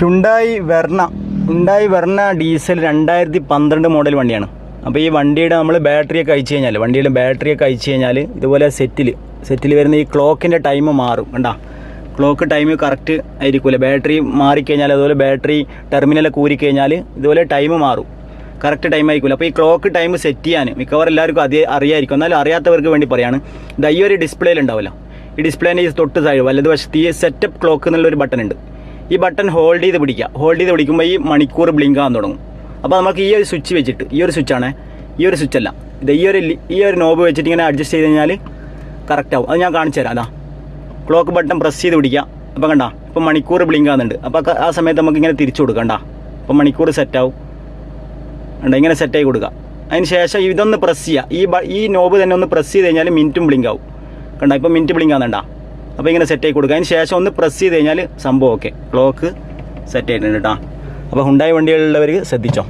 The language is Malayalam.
Hyundai Verna Hyundai Verna diesel രണ്ടായിരത്തി പന്ത്രണ്ട് മോഡൽ വണ്ടിയാണ്. അപ്പോൾ ഈ വണ്ടിയുടെ നമ്മൾ ബാറ്ററിയൊക്കെ അയച്ചു കഴിഞ്ഞാൽ വണ്ടിയുടെ ബാറ്ററിയൊക്കെ അയച്ചു കഴിഞ്ഞാൽ ഇതുപോലെ സെറ്റിൽ സെറ്റിൽ വരുന്ന ഈ ക്ലോക്കിന്റെ ടൈം മാറും കണ്ടാ? ക്ലോക്ക് ടൈം കറക്റ്റ് ആയിരിക്കില്ല ബാറ്ററി മാറിക്കഴിഞ്ഞാൽ അതുപോലെ ബാറ്ററി ടെർമിനലൊക്കെ ഊരിക്കഴിഞ്ഞാൽ ഇതുപോലെ ടൈം മാറും. കറക്റ്റ് ടൈം ആയിരിക്കില്ല അപ്പോൾ ഈ ക്ലോക്ക് ടൈം സെറ്റ് ചെയ്യാൻ മിക്കവാറും എല്ലാവർക്കും അതേ അറിയായിരിക്കും. എന്നാലും അറിയാത്തവർക്ക് വേണ്ടി പറയാണ്. ഇത് ഈ ഒരു ഡിസ്പ്ലേയിൽ ഉണ്ടാവില്ല ഈ ഡിസ്പ്ലേന്റെ ഈ തൊട്ട് സൈഡ് വലതുവശത്ത് ഈ സെറ്റപ്പ് ക്ലോക്ക് എന്നുള്ളൊരു ബട്ടൺ ഉണ്ട്. ഈ ബട്ടൺ ഹോൾഡ് ചെയ്ത് പിടിക്കുക. ഹോൾഡ് ചെയ്ത് പിടിക്കുമ്പോൾ ഈ മണിക്കൂർ ബ്ലിങ്ക് ആകാൻ തുടങ്ങും. അപ്പോൾ നമുക്ക് ഈ ഒരു സ്വിച്ച് വെച്ചിട്ട് ഈ ഒരു സ്വിച്ചാണ് ഈ ഒരു സ്വിച്ച് ഇത് ഈ ഒരു ഈ ഒരു നോബ് വെച്ചിട്ട് ഇങ്ങനെ അഡ്ജസ്റ്റ് ചെയ്ത് കഴിഞ്ഞാൽ കറക്റ്റ് ആവും. അത് ഞാൻ കാണിച്ചു തരാം. അതാ. ക്ലോക്ക് ബട്ടൺ പ്രസ് ചെയ്ത് പിടിക്കുക. അപ്പോൾ കണ്ട ഇപ്പോൾ മണിക്കൂർ ബ്ലിങ്ക് ആകുന്നുണ്ട് അപ്പോൾ ആ സമയത്ത് നമുക്ക് ഇങ്ങനെ തിരിച്ചു കൊടുക്കാം. കണ്ടാ. അപ്പോൾ മണിക്കൂർ സെറ്റ് ആവും. ഉണ്ട് ഇങ്ങനെ സെറ്റ് ആയി കൊടുക്കുക അതിന് ശേഷം ഇതൊന്ന് പ്രസ് ചെയ്യുക. ഈ ഈ നോബ് തന്നെ ഒന്ന് പ്രസ് ചെയ്ത് കഴിഞ്ഞാൽ മിനിറ്റും ബ്ലിങ്ക് ആവും. കണ്ട ഇപ്പോൾ മിനിറ്റ് ബ്ലിങ്ക് ആകുന്നുണ്ടാ അപ്പോൾ ഇങ്ങനെ സെറ്റ് ആയി കൊടുക്കുക. അതിന് ശേഷം ഒന്ന് പ്രസ് ചെയ്ത് കഴിഞ്ഞാൽ സംഭവം ഓക്കെ ക്ലോക്ക് സെറ്റ് ആയിട്ടുണ്ട് കേട്ടോ അപ്പോൾ ഹുണ്ടായി വണ്ടികളിലുള്ളവർ ശ്രദ്ധിച്ചോ?